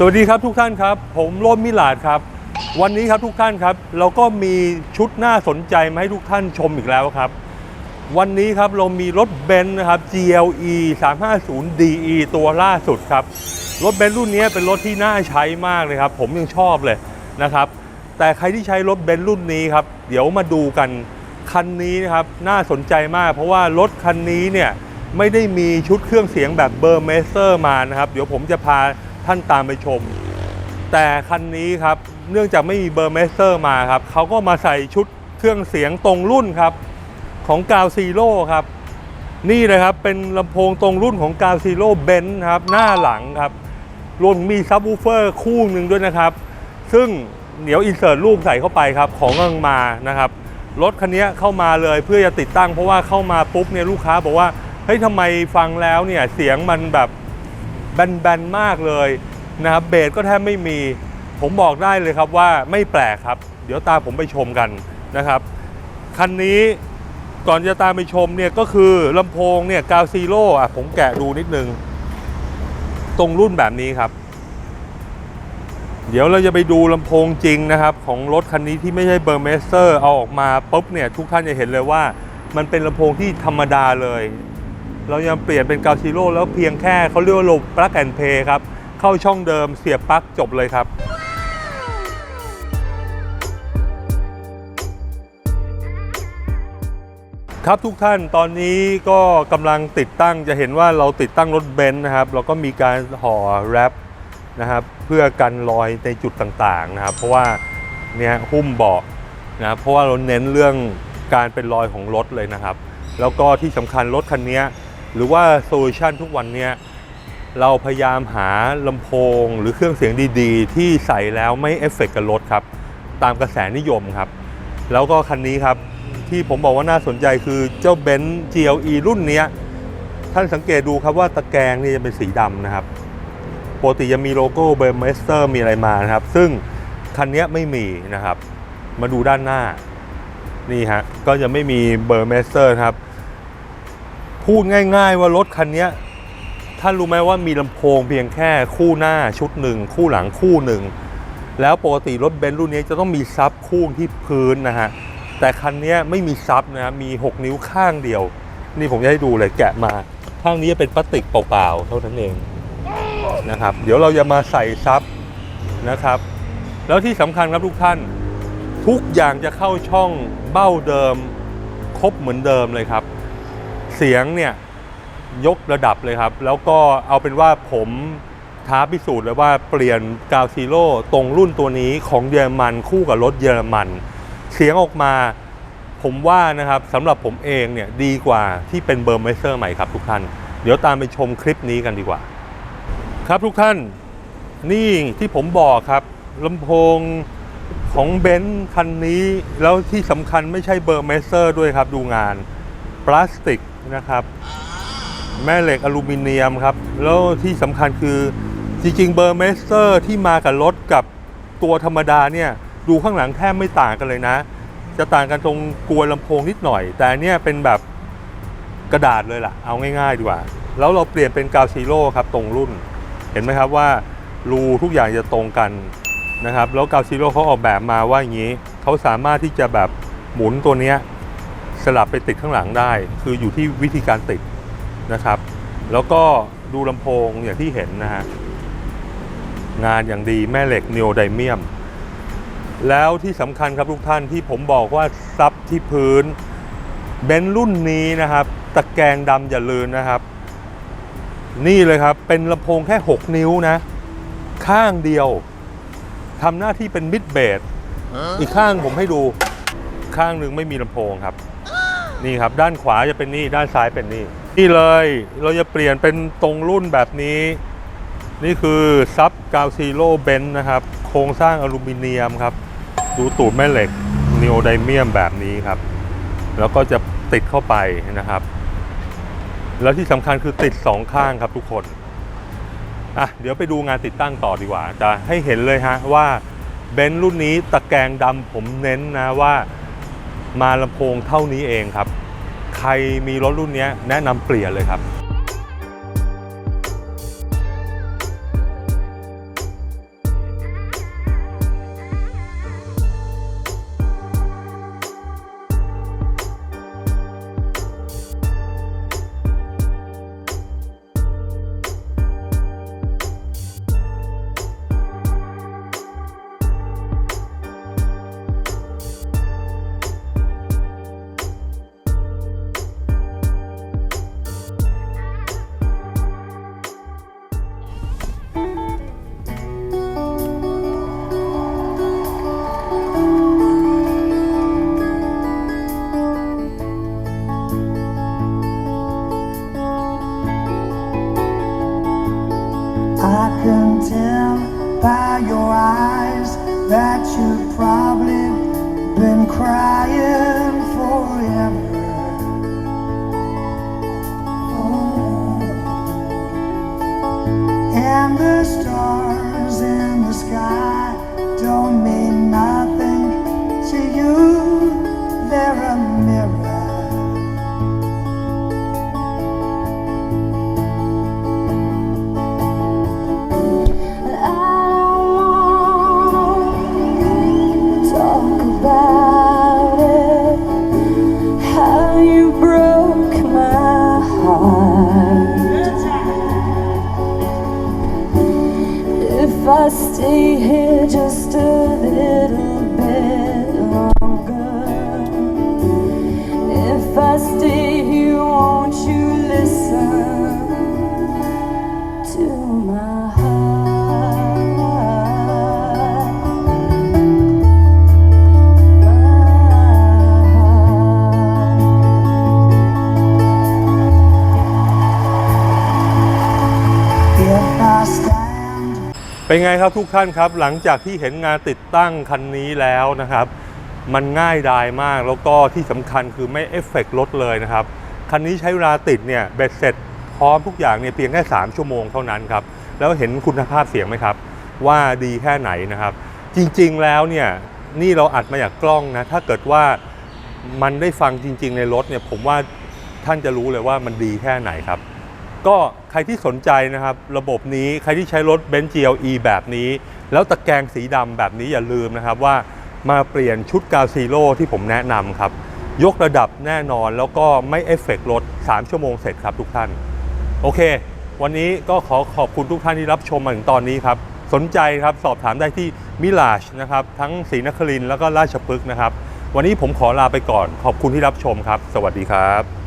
สวัสดีครับทุกท่านครับ ผมโรมมิลาดครับ วันนี้ครับทุกท่านครับ เราก็มีชุดน่าสนใจมาให้ทุกท่านชมอีกแล้วครับ วันนี้ครับเรามีรถเบนซ์นะครับ GLE 350 DE ตัวล่าสุดครับ รถเบนซ์รุ่นนี้เป็นรถที่น่าใช้มากเลยครับ ผมยังชอบเลยนะครับ แต่ใครที่ใช้รถเบนซ์รุ่นนี้ครับ เดี๋ยวมาดูกันคันนี้นะครับน่าสนใจมาก เพราะว่ารถคันนี้เนี่ยไม่ได้มีชุดเครื่องเสียงแบบเบอร์เมเซอร์มานะครับ เดี๋ยวผมจะพา ท่านตามไปชม แต่คันนี้ครับเนื่องจากไม่มีเบอร์เมสเซอร์มาครับเขาก็มาใส่ชุดเครื่องเสียงตรงรุ่นครับของกาวซีโร่ครับ นี่เลยครับเป็นลำโพงตรงรุ่นของกาวซีโร่เบนซ์ครับหน้าหลังครับรวมมีซับวูเฟอร์คู่หนึ่งด้วยนะครับ ซึ่งเดี๋ยวอินเสิร์ตรูปใส่เข้าไปครับ ของกำลังมานะครับรถคันนี้เข้ามาเลยเพื่อจะติดตั้งเพราะว่าเข้ามาปุ๊บเนี่ยลูกค้าบอกว่าเฮ้ยทำไมฟังแล้วเนี่ยเสียงมันแบบ แบนๆมากเลยนะครับเบสก็แทบไม่มี ผมบอกได้เลยครับว่าไม่แปลกครับ เดี๋ยวตามผมไปชมกันนะครับคันนี้ก่อนจะตามไปชมเนี่ยก็คือลำโพงเนี่ยกาวซีโร่อะผมแกะดูนิดนึง ตรงรุ่นแบบนี้ครับ เดี๋ยวเราจะไปดูลำโพงจริงนะครับ ของรถคันนี้ที่ไม่ใช่เบอร์เมสเตอร์เอาออกมาปุ๊บเนี่ยทุกท่านจะเห็นเลยว่า มันเป็นลำโพงที่ธรรมดาเลย เรายังเปลี่ยนเป็นกาวซีโร่แล้วเพียงแค่เขาเรียกว่าลมปลั๊กแอนเพย์ครับ เข้าช่องเดิมเสียบปลั๊กจบเลยครับครับทุกท่านตอนนี้ก็กำลังติดตั้งจะเห็นว่าเราติดตั้งรถเบนซ์นะครับเราก็มีการห่อแรปนะครับเพื่อกันรอยในจุดต่างๆนะครับ เพราะว่าเนี่ยหุ้มเบาะนะเพราะว่าเราเน้นเรื่องการเป็นรอยของรถเลยนะครับ แล้วก็ที่สำคัญรถคันนี้ หรือว่าโซลูชันทุกวันเนี้ยเราพยายามหาลำโพงหรือเครื่องเสียงดีๆ ที่ใส่แล้วไม่เอฟเฟกต์กับรถครับ ตามกระแสนิยมครับ แล้วก็คันนี้ครับที่ผมบอกว่าน่าสนใจคือเจ้าเบนซ์ GLE รุ่นเนี้ยท่านสังเกตดูครับว่าตะแกรงนี่จะเป็นสีดำนะครับปกติจะมีโลโก้เบอร์เมสเตอร์มีอะไรมานะครับ ซึ่งคันเนี้ยไม่มีนะครับ มาดูด้านหน้านี่ฮะก็จะไม่มีเบอร์เมสเตอร์ครับ พูดง่าย ๆ ว่ารถคันนี้ท่านรู้ไหมว่ามีลำโพงเพียงแค่คู่หน้าชุดหนึ่งคู่หลังคู่หนึ่งแล้วปกติรถเบนซ์รุ่นนี้จะต้องมีซับคู่ที่พื้นนะฮะแต่คันนี้ไม่มีซับนะมี 6 นิ้วข้างเดียว นี่ผมจะให้ดูเลยแกะมาข้างนี้เป็นพลาสติกเปล่าๆเท่านั้นเองนะครับ เดี๋ยวเราจะมาใส่ซับนะครับ แล้วที่สำคัญครับทุกท่าน ทุกอย่างจะเข้าช่องเบ้าเดิม ครบเหมือนเดิมเลยครับ เสียงเนี่ยยกระดับเลยครับ แล้วก็เอาเป็นว่าผมท้าพิสูจน์เลยว่าเปลี่ยนกาวซีโร่ตรงรุ่นตัวนี้ของเยอรมันคู่กับรถเยอรมัน เสียงออกมาผมว่านะครับสำหรับผมเองเนี่ยดีกว่าที่เป็นเบอร์เมเซอร์ใหม่ครับทุกท่าน เดี๋ยวตามไปชมคลิปนี้กันดีกว่า ครับทุกท่านนี่ที่ผมบอกครับลำโพงของเบนซ์คันนี้ แล้วที่สำคัญไม่ใช่เบอร์เมเซอร์ด้วยครับดูงานพลาสติก นะครับ แม่เหล็กอลูมิเนียมครับ แล้วที่สำคัญคือจริงๆเบอร์เมสเตอร์ที่มากับรถกับตัวธรรมดาเนี่ยดูข้างหลังแทบไม่ต่างกันเลยนะ จะต่างกันตรงกลวลำโพงนิดหน่อย แต่เนี่ยเป็นแบบกระดาษเลยล่ะ เอาง่ายๆดีกว่า แล้วเราเปลี่ยนเป็นกาวซีโร่ครับตรงรุ่น เห็นไหมครับว่ารูทุกอย่างจะตรงกันนะครับ แล้วกาวซีโร่เขาออกแบบมาว่าอย่างนี้ เขาสามารถที่จะแบบหมุนตัวเนี้ย ลับไปติดข้างหลังได้ คืออยู่ที่วิธีการติดนะครับ แล้วก็ดูลำโพงอย่างที่เห็นนะฮะ งานอย่างดีแม่เหล็กเนโอไดเมียม แล้วที่สำคัญครับทุกท่านที่ผมบอกว่าซับที่พื้นเบนซ์รุ่นนี้นะครับ ตะแกรงดำอย่าลืมนะครับ นี่เลยครับ เป็นลำโพงแค่ 6 นิ้วนะ ข้างเดียวทำหน้าที่เป็นมิดเบสอีกข้างผมให้ดูข้างหนึ่งไม่มีลำโพงครับ นี่ครับด้านขวาจะเป็นนี่ด้านซ้ายเป็นนี่นี่เลยเราจะเปลี่ยนเป็นตรงรุ่นแบบนี้ นี่คือซับกาวซีโร่เบนนะครับ โครงสร้างอลูมิเนียมครับ ดูตูดแม่เหล็กน e โอไดเมียมแบบนี้ครับ แล้วก็จะติดเข้าไปนะครับ แล้วที่สำคัญคือติดสองข้างครับทุกคนอะเดี๋ยวไปดูงานติดตั้งต่อดีกว่า จะให้เห็นเลยฮะว่าเบนซ์รุ่นนี้ตะแกรงดำผมเน้นนะว่า มาลำโพงเท่านี้เองครับ ใครมีรถรุ่นนี้แนะนำเปลี่ยนเลยครับ by your eyes that you've probably been crying forever. Oh. And the stars I stay here just a little bit longer, if I stay here, ไงครับทุกท่านครับหลังจากที่เห็นงานติดตั้งคันนี้แล้วนะครับ มันง่ายดายมากแล้วก็ที่สำคัญคือไม่เอฟเฟกต์รถเลยนะครับ คันนี้ใช้เวลาติดเนี่ยเบ็ดเสร็จพร้อมทุกอย่างเนี่ยเพียงแค่ 3 ชั่วโมงเท่านั้นครับ แล้วเห็นคุณภาพเสียงไหมครับ ว่าดีแค่ไหนนะครับ จริงๆแล้วเนี่ยนี่เราอัดมาจากกล้องนะถ้าเกิดว่ามันได้ฟังจริง ๆ ในรถเนี่ยผมว่าท่านจะรู้เลยว่ามันดีแค่ไหนครับ ก็ใครที่สนใจนะครับ ระบบนี้ใครที่ใช้รถ b e n z GLE แบบนี้ แล้วตะแกรงสีดำแบบนี้อย่าลืมนะครับว่ามาเปลี่ยนชุดกาวซีโร่ที่ผมแนะนำครับ ยกระดับแน่นอนแล้วก็ไม่เอฟเฟกต์รถ 3 ชั่วโมงเสร็จครับทุกท่าน โอเค วันนี้ก็ขอขอบคุณทุกท่านที่รับชมมาถึงตอนนี้ครับ สนใจครับสอบถามได้ที่มิลาชนะครับ ทั้งศรีนครินแล้วก็ราชพฤกษ์นะครับ วันนี้ผมขอลาไปก่อน ขอบคุณที่รับชมครับ สวัสดีครับ